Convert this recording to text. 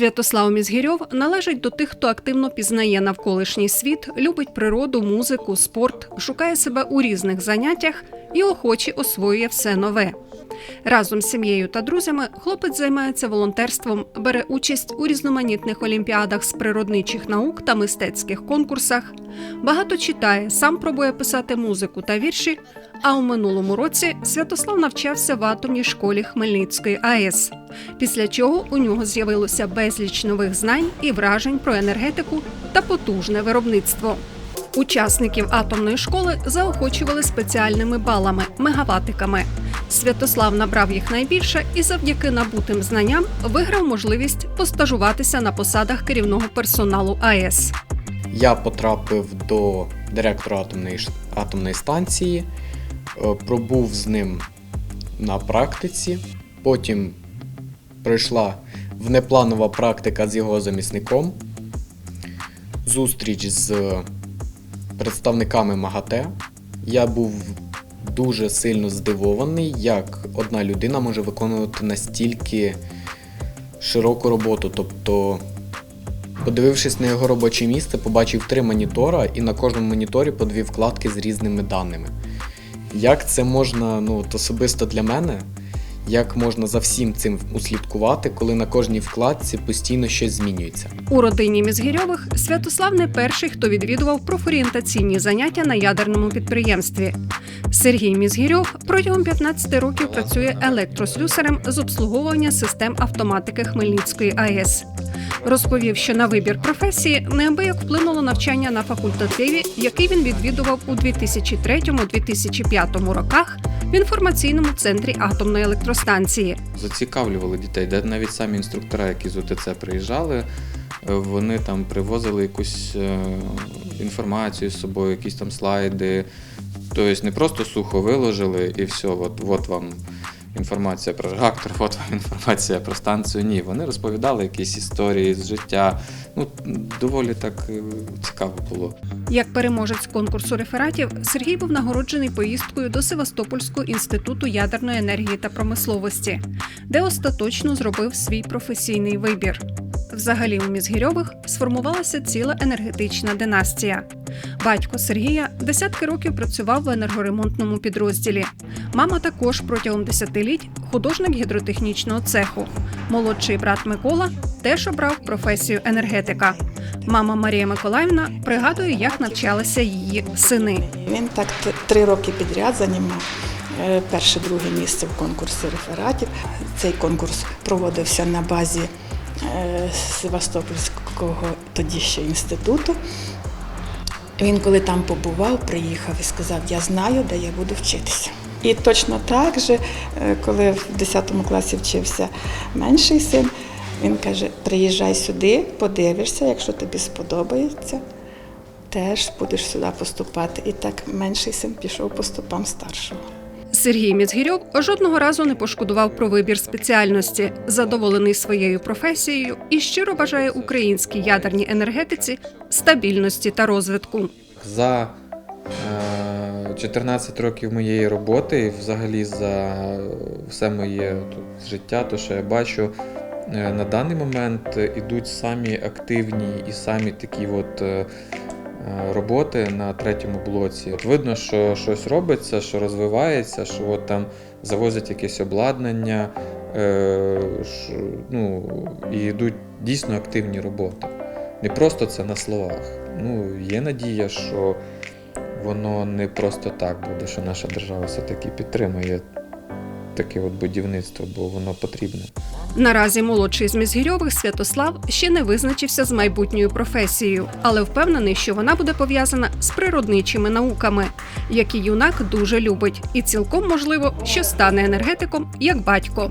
Святослав Мізгірьов належить до тих, хто активно пізнає навколишній світ, любить природу, музику, спорт, шукає себе у різних заняттях і охоче освоює все нове. Разом з сім'єю та друзями хлопець займається волонтерством, бере участь у різноманітних олімпіадах з природничих наук та мистецьких конкурсах. Багато читає, сам пробує писати музику та вірші. А у минулому році Святослав навчався в атомній школі Хмельницької АЕС. Після чого у нього з'явилося безліч нових знань і вражень про енергетику та потужне виробництво. Учасників атомної школи заохочували спеціальними балами мегаватиками. Святослав набрав їх найбільше і завдяки набутим знанням виграв можливість постажуватися на посадах керівного персоналу АЕС. Я потрапив до директора атомної, атомної станції, е, пробув з ним на практиці. Потім прийшла внепланова практика з його замісником, зустріч з представниками МАГАТЕ. Я був дуже сильно здивований, як одна людина може виконувати настільки широку роботу. Тобто Подивившись на його робоче місце, побачив три монітора і на кожному моніторі по дві вкладки з різними даними. Як це можна, ну, особисто для мене, як можна за всім цим услідкувати, коли на кожній вкладці постійно щось змінюється? У родині Мізгірьових Святослав не перший, хто відвідував профорієнтаційні заняття на ядерному підприємстві. Сергій Мізгірьов протягом 15 років працює електрослюсарем з обслуговування систем автоматики Хмельницької АЕС. Розповів, що на вибір професії неабияк вплинуло навчання на факультативі, який він відвідував у 2003-2005 роках в інформаційному центрі атомної електростанції. зацікавлювали дітей, де навіть самі інструктора, які з УТЦ приїжджали, е, вони там привозили якусь е, інформацію з собою, якісь там слайди. Тобто не просто сухо виложили і все, от, от вам інформація про реактор, от вам інформація про станцію. Ні, вони розповідали якісь історії з життя. Ну, доволі так е, цікаво було. Як переможець конкурсу рефератів, Сергій був нагороджений поїздкою до Севастопольського інституту ядерної енергії та промисловості, де остаточно зробив свій професійний вибір. Взагалі у Мізгірьових сформувалася ціла енергетична династія. Батько Сергія десятки років працював в енергоремонтному підрозділі. Мама також протягом десятиліть художник гідротехнічного цеху. Молодший брат Микола теж обрав професію енергетика. Мама Марія Миколаївна пригадує, як навчалися її сини. Він так три роки підряд займав е, перше, друге місце в конкурсі рефератів. Цей конкурс проводився на базі Севастопольського тоді ще інституту. Він, коли там побував, приїхав і сказав: Я знаю, де я буду вчитися. І точно так же, е, коли в 10 класі вчився менший син, він каже: приїжджай сюди, подивишся, якщо тобі сподобається, теж будеш сюди поступати. І так менший син пішов по стопам старшого. Сергій Мізгірьов жодного разу не пошкодував про вибір спеціальності, задоволений своєю професією і щиро бажає українській ядерній енергетиці стабільності та розвитку. За е, 14 років моєї роботи і взагалі за все моє тут життя, то що я бачу, е, на даний момент ідуть самі активні і самі такі от. Е, Роботи на третьому блоці. Видно, що щось робиться, що розвивається, що от там завозять якесь обладнання, е, ну, і йдуть дійсно активні роботи. Не просто це на словах. Ну, є надія, що воно не просто так буде, що наша держава все-таки підтримує таке от будівництво, бо воно потрібне. Наразі молодший з Мізгірьових Святослав ще не визначився з майбутньою професією, але впевнений, що вона буде пов'язана з природничими науками, які юнак дуже любить, і цілком можливо, що стане енергетиком як батько.